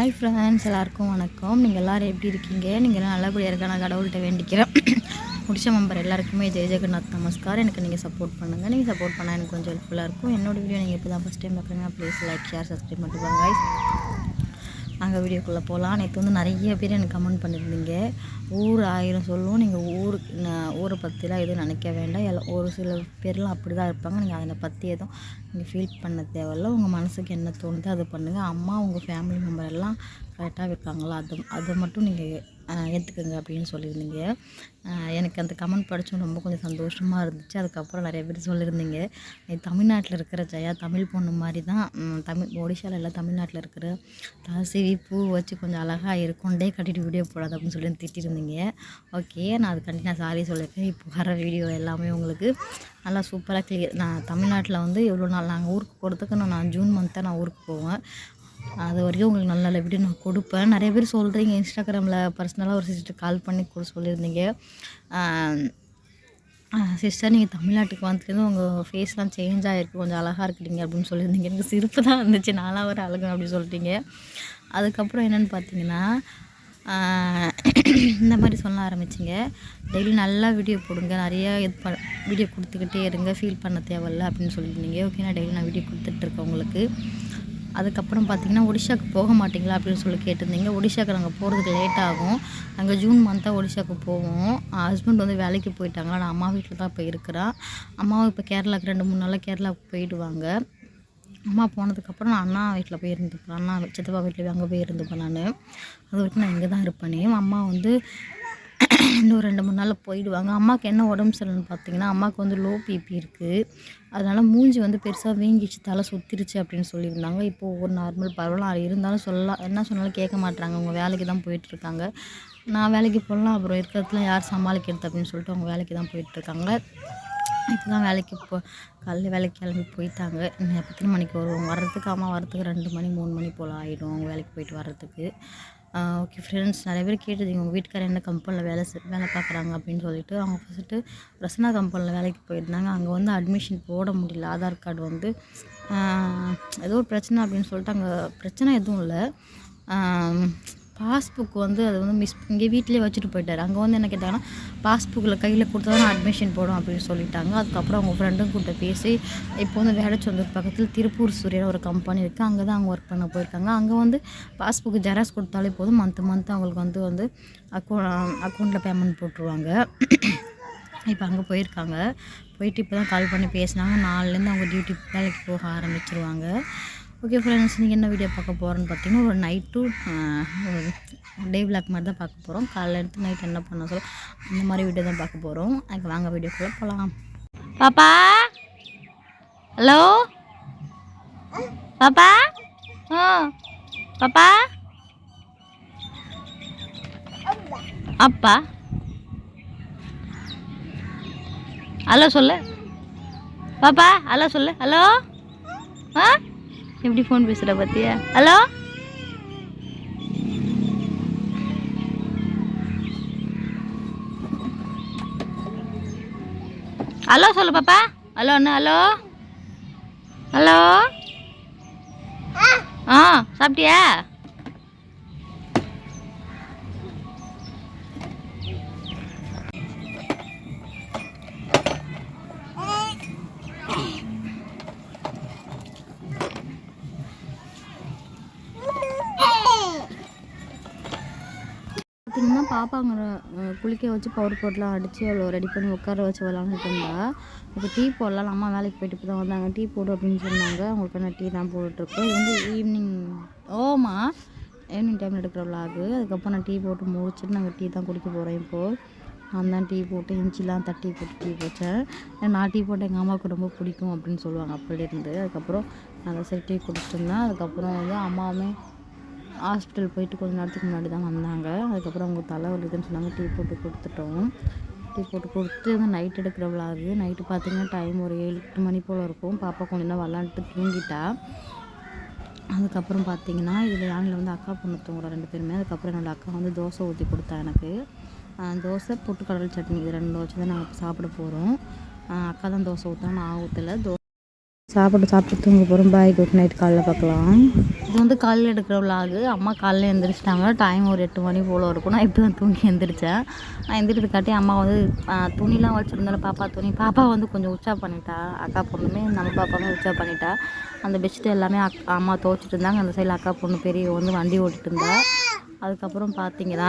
Hi friends எல்லாருக்கும் வணக்கம். நீங்கள் எல்லோரும் எப்படி இருக்கீங்க? நீங்கள் எல்லாம் நல்லபடியாக இருக்க? நான் கடவுள்கிட்ட வேண்டிக்கிறேன். முடிச்ச மெம்பர் எல்லாருக்குமே ஜெய் ஜெகநாத் நமஸ்கார் எனக்கு நீங்கள் சப்போர்ட் பண்ணுங்கள் நீங்கள் சப்போர்ட் பண்ணால் எனக்கு கொஞ்சம் ஹெல்ப்ஃபுல்லாக இருக்கும். என்னோட வீடியோ நீங்கள் இப்போ தான் ஃபஸ்ட் டைம் பார்க்குறீங்கன்னா ப்ளீஸ் லைக் ஷேர் சப்ஸ்கிரைப் பண்ணிட்டு வாங்க. அங்கே வீடியோக்குள்ளே போகலாம் நேற்று வந்து நிறைய பேர் எனக்கு கமெண்ட் பண்ணியிருந்தீங்க ஊர் ஆயிரம் சொல்லுவோம் நீங்கள் ஊருக்கு நான் ஊரை பற்றிலாம் எதுவும் நினைக்க வேண்டாம். எல்லாம் ஒரு சில பேர்லாம் அப்படி தான் இருப்பாங்க. நீங்கள் அதை பற்றி எதுவும் நீங்கள் ஃபீல் பண்ண தேவையில்ல. உங்கள் மனசுக்கு என்ன தோணுதோ அதை பண்ணுங்கள் அம்மா உங்கள் ஃபேமிலி மெம்பர் எல்லாம் கரெக்டாக இருக்காங்களா? அது அதை மட்டும் நீங்கள் ஏற்றுக்குங்க அப்படின்னு சொல்லியிருந்தீங்க. எனக்கு அந்த கமெண்ட் படித்தோம் ரொம்ப கொஞ்சம் சந்தோஷமாக இருந்துச்சு. அதுக்கப்புறம் நிறைய பேர் சொல்லியிருந்தீங்க. தமிழ்நாட்டில் இருக்கிற ஜெயா தமிழ் பொண்ணு மாதிரி தான் தமிழ் ஒடிஷாவில் எல்லாம் தமிழ்நாட்டில் இருக்கிற தலசிவி பூ வச்சு கொஞ்சம் அழகாக இருக்கும்டே கட்டிட்டு வீடியோ போடாது அப்படின்னு சொல்லி திட்டிருந்தீங்க. ஓகே நான் அதுக்காண்டி நான் சாரி சொல்லியிருக்கேன் இப்போ வர வீடியோ எல்லாமே உங்களுக்கு நல்லா சூப்பராக கிளியர் நான் தமிழ்நாட்டில் வந்து எவ்வளோ நாள் நாங்கள் ஊருக்கு போகிறதுக்கு நான் ஜூன் மந்த்தான் நான் ஊருக்கு போவேன். அது வரைக்கும் உங்களுக்கு நல்ல நல்ல வீடியோ நான் கொடுப்பேன். நிறைய பேர் சொல்கிறீங்க இன்ஸ்டாகிராமில் பர்சனலாக ஒரு சிஸ்டர் கால் பண்ணி கூட சொல்லியிருந்தீங்க. சிஸ்டர் நீங்கள் தமிழ்நாட்டுக்கு வந்துட்டு உங்கள் ஃபேஸ்லாம் சேஞ்ச் ஆகிருக்கு கொஞ்சம் அழகாக இருக்கிறீங்க அப்படின்னு சொல்லியிருந்தீங்க. எனக்கு சிரிப்பு தான் இருந்துச்சு நானாக ஒரு அழகு அப்படின்னு சொல்லிட்டீங்க. அதுக்கப்புறம் என்னென்னு பார்த்தீங்கன்னா இந்த மாதிரி சொல்ல ஆரம்பிச்சிங்க. டெய்லி நல்லா வீடியோ போடுங்க. நிறையா இது ப வீடியோ கொடுத்துக்கிட்டே இருங்க. ஃபீல் பண்ண தேவையில்ல அப்படின்னு சொல்லியிருந்தீங்க. ஓகே நான் டெய்லி நான் வீடியோ கொடுத்துட்ருக்கேன் உங்களுக்கு. அதுக்கப்புறம் பார்த்திங்கன்னா ஒடிஷாக்கு போக மாட்டிங்களா அப்படின்னு சொல்லி கேட்டிருந்தீங்க. ஒடிஷாக்கு நாங்கள் போகிறதுக்கு லேட் ஆகும் நாங்கள் ஜூன் மந்த்தாக ஒடிஷாக்கு போவோம். ஹஸ்பண்ட் வந்து வேலைக்கு போயிட்டாங்க நான் அம்மா வீட்டில் தான் இப்போ இருக்கிறேன் அம்மாவும் இப்போ கேரளாவுக்கு ரெண்டு மூணு நாளில் கேரளாவுக்கு போயிடுவாங்க. அம்மா போனதுக்கப்புறம் நான் அண்ணா வீட்டில் போய் இருந்துப்பேன். அண்ணா சித்தப்பா வீட்டில் அங்கே போய் இருந்துப்பேன் நான். அது வரைக்கும் நான் இங்கே தான் இருப்பேனே. அம்மா வந்து இன்னும் ரெண்டு மூணு நாளில் போயிடுவாங்க. அம்மாவுக்கு என்ன உடம்பு சரியில்லைன்னு பார்த்தீங்கன்னா அம்மாவுக்கு வந்து லோ பிபி இருக்குது அதனால் மூஞ்சி வந்து பெருசாக வீங்கிச்சு தலை சுத்திருச்சு அப்படின்னு சொல்லியிருந்தாங்க. இப்போது ஒரு நார்மல் பரவாயில்ல. அது இருந்தாலும் சொல்லலாம். என்ன சொன்னாலும் கேட்க மாட்றாங்க. அவங்க வேலைக்கு தான் போயிட்டுருக்காங்க. நான் வேலைக்கு போகலாம். அப்புறம் இருக்கிறதுலாம் யார் சமாளிக்கிறது அப்படின்னு சொல்லிட்டு அவங்க வேலைக்கு தான் போயிட்டுருக்காங்க. இப்போ தான் வேலைக்கு போ காலையில் வேலைக்கு கிளம்பி போயிட்டாங்க. இன்னும் எத்தனை மணிக்கு வருவாங்க வர்றதுக்கு அம்மா வரத்துக்கு ரெண்டு மணி மூணு மணி போல் ஆகிடும் அவங்க வேலைக்கு போயிட்டு வர்றதுக்கு. ஓகே ஃப்ரெண்ட்ஸ் நிறைய பேர் கேட்டிருந்தீங்க உங்கள் வீட்டுக்காரர் என்ன கம்பெனியில் வேலை செ- வேலை பார்க்குறாங்க? அப்படின்னு சொல்லிட்டு அவங்க ஃபஸ்ட்டு ரசனா கம்பெனியில் வேலைக்கு போயிருந்தாங்க. அங்கே வந்து அட்மிஷன் போட முடியல. ஆதார் கார்டு வந்து ஏதோ ஒரு பிரச்சனை அப்படின்னு சொல்லிட்டு அங்கே பிரச்சனை எதுவும் இல்லை. பாஸ்புக் வந்து அது வந்து மிஸ் இங்கே வீட்டிலே வச்சுட்டு போயிட்டார். அங்கே வந்து என்ன கேட்டாங்கன்னா பாஸ்புக்கில் கையில் கொடுத்தா தான் அட்மிஷன் போடும் அப்படின்னு சொல்லிட்டாங்க. அதுக்கப்புறம் அவங்க ஃப்ரெண்டும் கிட்ட பேசி இப்போ வந்து வேடச்சந்தூர் பக்கத்தில் திருப்பூர் சூரியன் ஒரு கம்பெனி இருக்குது அங்கே தான் அவங்க ஒர்க் பண்ண போயிருக்காங்க. அங்கே வந்து பாஸ்புக் ஜெராக்ஸ் கொடுத்தாலே போதும். மந்த் மந்த் அவங்களுக்கு வந்து வந்து அக்கௌ அக்கௌண்ட்டில் பேமெண்ட் போட்டுருவாங்க. இப்போ அங்கே போயிருக்காங்க. போயிட்டு இப்போ தான் கால் பண்ணி பேசினாங்க. நாலுலேருந்து அவங்க டியூட்டி வேலைக்கு போக ஆரம்பிச்சிருவாங்க. ஓகே ஃப்ரெண்ட்ஸ் நீங்கள் என்ன வீடியோ பார்க்க போகிறோன்னு பார்த்தீங்கன்னா ஒரு நைட் டு டே விளாக் மாதிரி தான் பார்க்க போகிறோம் காலைல எடுத்து நைட் என்ன பண்ண சொல்ல அந்த மாதிரி வீடியோ தான் பார்க்க போகிறோம் அதுக்கு வாங்க வீடியோக்குள்ளே போகலாம் பாப்பா? ஹலோ பாப்பா? ஆ பாப்பா? அப்பா? ஹலோ சொல்லு. பாப்பா ஹலோ சொல்லு. ஹலோ ஆ? எப்படி ஃபோன் பேசுகிற பார்த்தியா ஹலோ ஹலோ சொல்லு பாப்பா. ஹலோ அண்ணா ஹலோ ஹலோ ஆ சாப்பிட்டியா? பாப்பாங்கிற குளிக்க வச்சு பவர் போட்லாம் அடித்து அவ்வளோ ரெடி பண்ணி உட்கார வச்சு விளாண்டுட்டு இருந்தா இப்போ டீ போடலாம் அம்மா வேலைக்கு போயிட்டு இப்போ தான் வந்தாங்க. டீ போடு அப்படின்னு சொன்னாங்க. அவங்களுக்கு நான் டீ தான் போட்டுட்ருக்கோம் இது வந்து ஈவினிங் ஓமா ஈவினிங் டைமில் எடுக்கிற விளாகு அதுக்கப்புறம் நான் டீ போட்டு முடிச்சுட்டு நாங்கள் டீ தான் குடிக்க போகிறோம் இப்போது நான் தான் டீ போட்டு இஞ்சிலாம் தட்டி போட்டு டீ போட்டேன். நான் டீ போட்டு எங்கள் அம்மாவுக்கு ரொம்ப பிடிக்கும் அப்படின்னு சொல்லுவாங்க. அப்படிலேருந்து அதுக்கப்புறம் நல்லா சரி டீ குடிச்சிட்டு இருந்தேன் அதுக்கப்புறம் வந்து அம்மாவுமே ஹாஸ்பிட்டல் போயிட்டு கொஞ்ச நேரத்துக்கு முன்னாடி தான் வந்தாங்க. அதுக்கப்புறம் அவங்க தலை வலிக்குதுன்னு சொன்னாங்க. டீ போட்டு கொடுத்துட்டோம். டீ போட்டு கொடுத்து வந்து நைட் எடுக்கிற விளாகு நைட்டு பார்த்தீங்கன்னா டைம் ஒரு ஏழு எட்டு மணி போல் இருக்கும். பாப்பா கொஞ்ச நேரம் விளாண்டுட்டு தூங்கிட்டா. அதுக்கப்புறம் பார்த்தீங்கன்னா இதில் யானில் வந்து அக்கா பொண்ணு தூங்குறோம் ரெண்டு பேருமே. அதுக்கப்புறம் என்னோடய அக்கா வந்து தோசை ஊற்றி கொடுத்தா எனக்கு. தோசை பொட்டுக்கடல் சட்னி இது ரெண்டு வச்சு தான் நாங்கள் சாப்பிட போகிறோம் அக்கா தான் தோசை ஊற்றா நான் ஊற்றலை தோ சாப்பிட்டு சாப்பிட்டு தூங்க போகிறோம் பாய் குட் நைட் காலைல பார்க்கலாம். இது வந்து காலையில் எடுக்கிற விலாகு அம்மா காலையில் எழுந்திரிச்சிட்டாங்க டைம் ஒரு எட்டு மணி போல் இருக்கும். நான் இப்போ தான் தூங்கி எழுந்திரிச்சேன் நான் எந்திரிக்கிறதுக்காட்டி அம்மா வந்து துணிலாம் வச்சுருந்தாலும் பாப்பா துணி. பாப்பா வந்து கொஞ்சம் உச்சா பண்ணிட்டா. அக்கா பொண்ணுமே நம்ம பாப்பாவுமே உச்சா பண்ணிட்டா. அந்த பெட்ஷீட் எல்லாமே அக் அம்மா துவச்சிட்டு இருந்தாங்க. அந்த சைடில் அக்கா பொண்ணு பெரிய வந்து வண்டி ஓட்டிட்டு இருந்தா. அதுக்கப்புறம் பார்த்தீங்கன்னா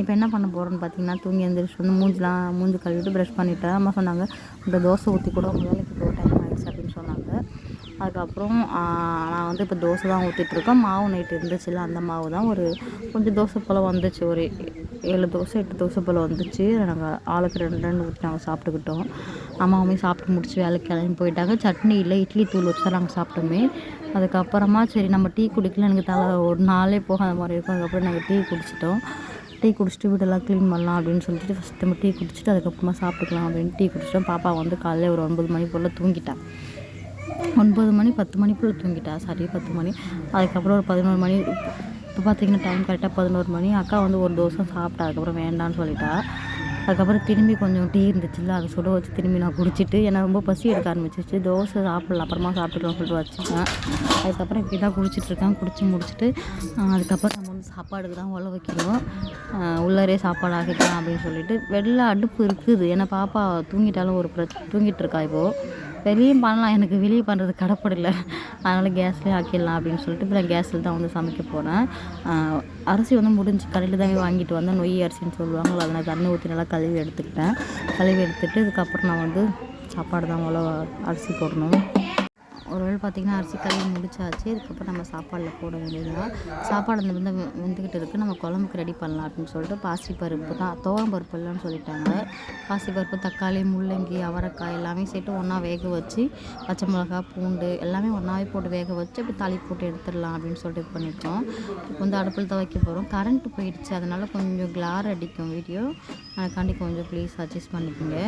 இப்போ என்ன பண்ண போகிறோன்னு பார்த்தீங்கன்னா தூங்கி எழுந்திரிச்சு வந்து மூஞ்சிலாம் மூஞ்சி கழுவிட்டு ப்ரஷ் பண்ணிவிட்டேன் அம்மா சொன்னாங்க இந்த தோசை ஊற்றி கூட உங்கள் வேலைக்கு போக டைம் ஆகிடுச்சு அப்படின்னு சொன்னாங்க அதுக்கப்புறம் நான் வந்து இப்போ தோசை தான் ஊற்றிட்டுருக்கேன் மாவு நைட்டு இருந்துச்சுல்ல அந்த மாவு தான் ஒரு கொஞ்சம் தோசை போல் வந்துச்சு. ஒரு ஏழு தோசை எட்டு தோசை போல் வந்துச்சு. நாங்கள் ஆளுக்கு ரெண்டு ரெண்டு ஊற்றி நாங்கள் சாப்பிட்டுக்கிட்டோம். அம்மாவுமே சாப்பிட்டு முடிச்சு வேலைக்கு கிளம்பி போயிட்டாங்க. சட்னி இல்லை இட்லி தூள் வச்சு தான் நாங்கள் சாப்பிட்டோமே. அதுக்கப்புறமா சரி நம்ம டீ குடிக்கல. எனக்கு தலை ஒரு நாளே போகாத மாதிரி இருக்கும். அதுக்கப்புறம் நாங்கள் டீ குடிச்சிட்டோம். டீ குடிச்சிட்டு வீடெல்லாம் க்ளீன் பண்ணலாம் அப்படின்னு சொல்லிட்டு ஃபஸ்ட்டு நம்ம டீ குடிச்சிட்டு அதுக்கப்புறமா சாப்பிட்டுக்கலாம் அப்படின்னு டீ குடிச்சிட்டோம். பாப்பா வந்து காலையில் ஒரு ஒன்பது மணி போல் தூங்கிட்டான் ஒன்பது மணி பத்து மணிக்குள்ளே தூங்கிட்டா. சாரி பத்து மணி. அதுக்கப்புறம் ஒரு பதினோரு மணி. இப்போ பார்த்தீங்கன்னா டைம் கரெக்டாக பதினோரு மணி. அக்கா வந்து ஒரு தோசை சாப்பிட்டா அதுக்கப்புறம் வேண்டான்னு சொல்லிட்டா. அதுக்கப்புறம் திரும்பி கொஞ்சம் டீ இருந்துச்சுல்ல அதை சுட வச்சு திரும்பி நான் குடிச்சிட்டு ஏன்னா ரொம்ப பசி எடுக்க ஆரம்பிச்சிச்சு தோசை சாப்பிடலாம் அப்புறமா சாப்பிட்டுக்கலாம் சொல்லிட்டு வச்சுட்டேன். அதுக்கப்புறம் இப்படி தான் குடிச்சிட்ருக்கேன் குடிச்சு முடிச்சுட்டு அதுக்கப்புறம் நம்ம வந்து சாப்பாடுக்கு தான் உழ வைக்கணும். உள்ளரே சாப்பாடு ஆகிக்கலாம் அப்படின்னு சொல்லிட்டு வெளில அடுப்பு இருக்குது. ஏன்னா பாப்பா தூங்கிட்டாலும் ஒரு பிர தூங்கிட்டு இருக்கா இப்போது வெளியும் பண்ணலாம். எனக்கு வெளியே பண்ணுறது கடப்படல. அதனால் கேஸ்லேயே ஆக்கிடலாம் அப்படின்னு சொல்லிட்டு இப்போ நான் கேஸில் தான் வந்து சமைக்க போகிறேன் அரிசி வந்து முடிஞ்சு கடையில் தான் வாங்கிட்டு வந்தேன். நொய் அரிசின்னு சொல்லுவாங்க. அதை நான் தண்ணி ஊற்றி நல்லா கழுவி எடுத்துக்கிட்டேன். கழுவி எடுத்துகிட்டு இதுக்கப்புறம் நான் வந்து சாப்பாடு தான் அவ்வளோ அரிசி போடணும். ஒரு வேளை பார்த்திங்கன்னா அரிசி கழுவி முடிச்சாச்சு இதுக்கப்புறம் நம்ம சாப்பாடில் போட வேண்டியதுதான். சாப்பாடு அந்த வந்து வெந்துக்கிட்டு இருக்குது நம்ம குழம்புக்கு ரெடி பண்ணலாம் அப்படின்னு சொல்லிட்டு பாசிப்பருப்பு தான். துவரம் பருப்பு இல்லைன்னு சொல்லிட்டாங்க. பாசிப்பருப்பு தக்காளி முள்ளங்கி அவரைக்காய் எல்லாமே சேர்த்து ஒன்றா வேக வச்சு பச்சை மிளகா பூண்டு எல்லாமே ஒன்றாவே போட்டு வேக வச்சு அப்படி தாளி போட்டு எடுத்துடலாம் அப்படின்னு சொல்லிட்டு இது பண்ணியிருக்கோம் இப்போ வந்து அடுப்பில் தான் வைக்க போகிறோம் கரண்ட்டு போயிடுச்சு. அதனால் கொஞ்சம் கிளார் அடிக்கும் வீடியோ அதுக்காண்டி கொஞ்சம் ப்ளீஸ் அட்ஜஸ்ட் பண்ணிக்கோங்க.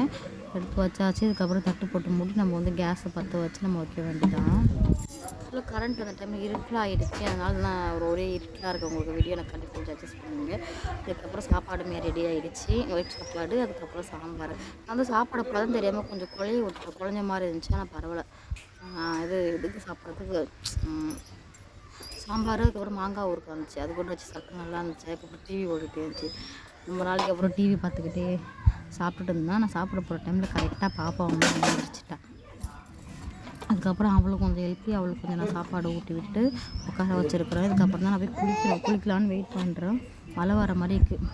எடுத்து வச்சாச்சு இதுக்கப்புறம் தட்டு போட்டு மூடி நம்ம வந்து கேஸை பற்ற வச்சு நம்ம வைக்க வேண்டியதான் ஃபுல்லாக கரண்ட் அந்த டைம் இருட்டில் ஆகிடுச்சு அதனால் நான் ஒரு ஒரே இருட்டிலாக இருக்க. உங்களுக்கு வீடியோ எனக்கு கண்டிப்பாக கொஞ்சம் அட்ஜஸ்ட் பண்ணுங்க. அதுக்கப்புறம் சாப்பாடுமே ரெடி ஆகிடுச்சு ஒயிட் சாப்பாடு அதுக்கப்புறம் சாம்பார். நான் வந்து சாப்பாடு அப்போ தெரியாமல் கொஞ்சம் குழைய விட்டு குழஞ்ச மாதிரி இருந்துச்சு. ஆனால் பரவாயில்ல. இது இதுக்கு சாப்பிட்றதுக்கு சாம்பார் அதுக்கப்புறம் மாங்காய் ஊருக்கு வந்துச்சு அது கூட வச்சு சாப்பிட்டு நல்லா இருந்துச்சு. அதுக்கப்புறம் டிவி ஓடிட்டே இருந்துச்சு. ரொம்ப நாளைக்கு அப்புறம் டிவி பார்த்துக்கிட்டே சாப்பிட்டுட்டு இருந்தால் நான் சாப்பிட போகிற டைமில் கரெக்டாக பாப்பா வந்து எழுந்திரிச்சிட்டா அதுக்கப்புறம் அவளுக்கு கொஞ்சம் எழுப்பி அவளுக்கு கொஞ்சம் நான் சாப்பாடு ஊட்டி விட்டு உட்கார வச்சுருக்குறேன். இதுக்கப்புறம் தான் நான் போய் குளிக்கிறேன். குளிக்கலான்னு வெயிட் பண்ணுறேன் மழை வர மாதிரி இருக்குது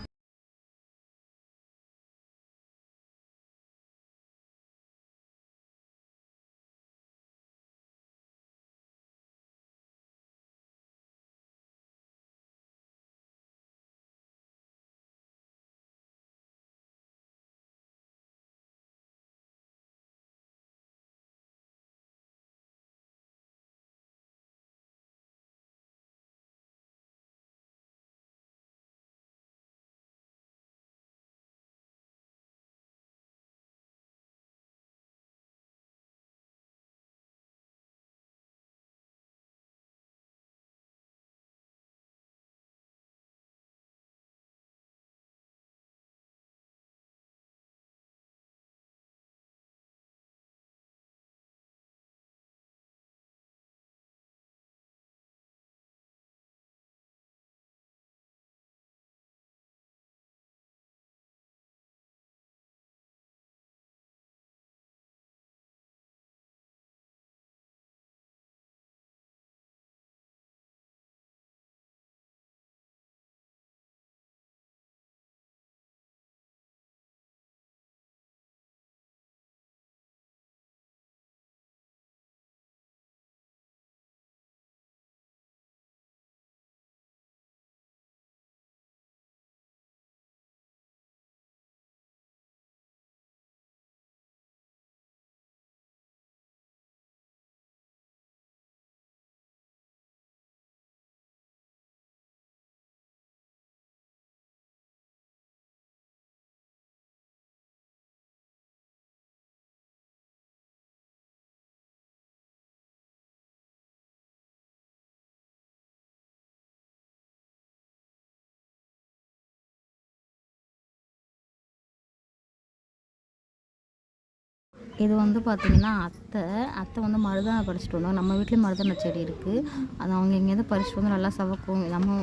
இது வந்து பார்த்திங்கன்னா அத்தை. அத்தை வந்து மருதாணை பறிச்சிட்டு வந்தாங்க. நம்ம வீட்லேயும் மருதாணை செடி இருக்குது அது அவங்க இங்கேருந்து பறிச்சிட்டு வந்து நல்லா சவக்கும். நம்ம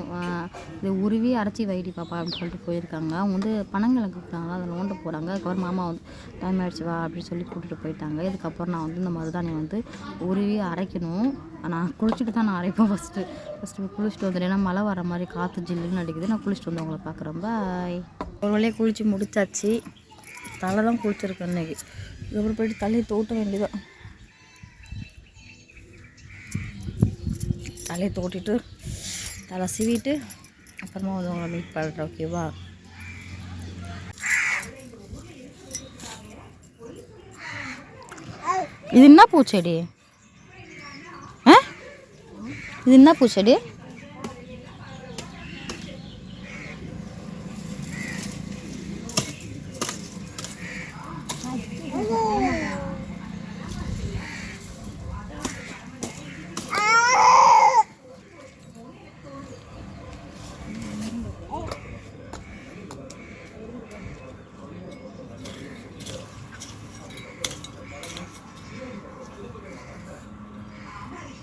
இது உருவி அரைச்சி வைடி பாப்பா அப்படின்னு சொல்லிட்டு போயிருக்காங்க. அவங்க வந்து பனங்கிழங்கு கொடுத்தாங்க அதை நோண்ட போகிறாங்க அதுக்கப்புறம் மாமா வந்து டைம் ஆகிடுச்சு வா அப்படின்னு சொல்லி கூட்டிகிட்டு போயிட்டாங்க. இதுக்கப்புறம் நான் வந்து இந்த மருதாணியை வந்து உருவி அரைக்கணும். நான் குளிச்சுட்டு தான் நான் அரைப்பேன் ஃபஸ்ட்டு ஃபஸ்ட்டு குளிச்சுட்டு வந்துடுறேன் ஏன்னா மழை வர மாதிரி காற்று ஜில்லுன்னு அடிக்குது. நான் குளிச்சுட்டு வந்து உங்களை பார்க்குறேன். பாய் ஒரு வழியாக குளித்து முடிச்சாச்சு. தலை தான் குளிச்சிருக்கேன் இன்றைக்கி அதுக்கப்புறம் போயிட்டு தலையை தோட்ட வேண்டியதான் தலையை தோட்டிட்டு தலை சீவிட்டு அப்புறமா வந்து உங்களை மீட் பண்ணுறேன் ஓகேவா இது என்ன பூச்செடி? ஆ? இது என்ன பூச்செடி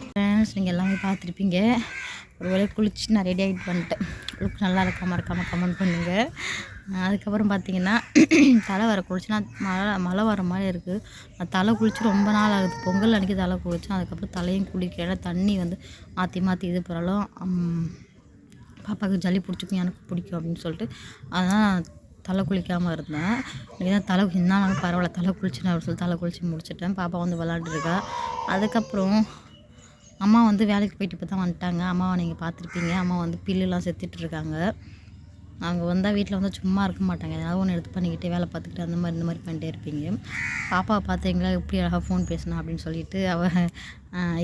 ஃப்ரெண்ட்ஸ் நீங்கள் எல்லாமே பார்த்துருப்பீங்க. ஒரு வேலை குளிச்சு நான் ரெடி ஆகிட்டு வந்துட்டேன். லுக் நல்லா இருக்காமல் இருக்காமல் கமெண்ட் பண்ணுங்கள் அதுக்கப்புறம் பார்த்தீங்கன்னா தலை வர குளிச்சுன்னா மழை மழை வர மாதிரி இருக்குது நான் தலை குளிச்சு ரொம்ப நாள் ஆகுது. பொங்கல் அன்றைக்கி தலை குளித்தேன் அதுக்கப்புறம் தலையும் குளிக்கல. தண்ணி வந்து மாற்றி மாற்றி இது போகிறாலும் பாப்பாவுக்கு ஜல்லி பிடிச்சிக்கும் எனக்கு பிடிக்கும் அப்படின்னு சொல்லிட்டு. அதனால் தலை குளிக்காமல் இருந்தேன். இன்றைக்கி தான் தலை என்னாலும் பரவாயில்ல. தலை குளிச்சுன்னு அப்படின்னு சொல்லி தலை குளித்து முடிச்சிட்டேன். பாப்பா வந்து விளாண்டுருக்கா அதுக்கப்புறம் அம்மா வந்து வேலைக்கு போயிட்டு இப்போ தான் வந்துட்டாங்க. அம்மாவை நீங்கள் பார்த்துருப்பீங்க. அம்மா வந்து பில்லுலாம் செத்துட்ருக்காங்க. அவங்க வந்தால் வீட்டில் வந்து சும்மா இருக்க மாட்டாங்க. ஏதாவது ஒன்று எடுத்து பண்ணிக்கிட்டே வேலை பார்த்துக்கிட்டு அந்த மாதிரி இந்த மாதிரி பண்ணிட்டே இருப்பீங்க. பாப்பாவை பார்த்தீங்களா எப்படி அழகாக ஃபோன் பேசணும் அப்படின்னு சொல்லிட்டு அவள்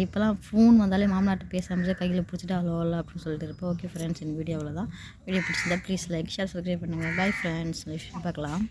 இப்போலாம் ஃபோன் வந்தாலே மாமனாட்ட பேசாமல் கையில் பிடிச்சிட்டு அவ்வளோ இல்லை அப்படின்னு சொல்லிட்டு இருப்போம் ஓகே ஃப்ரெண்ட்ஸ் இந்த வீடியோ அவ்வளோதான் வீடியோ பிடிச்சிருந்தா ப்ளீஸ் லைக் ஷேர் சப்ஸ்கிரைப் பண்ணுங்கள் பை ஃப்ரெண்ட்ஸ் பார்க்கலாம்.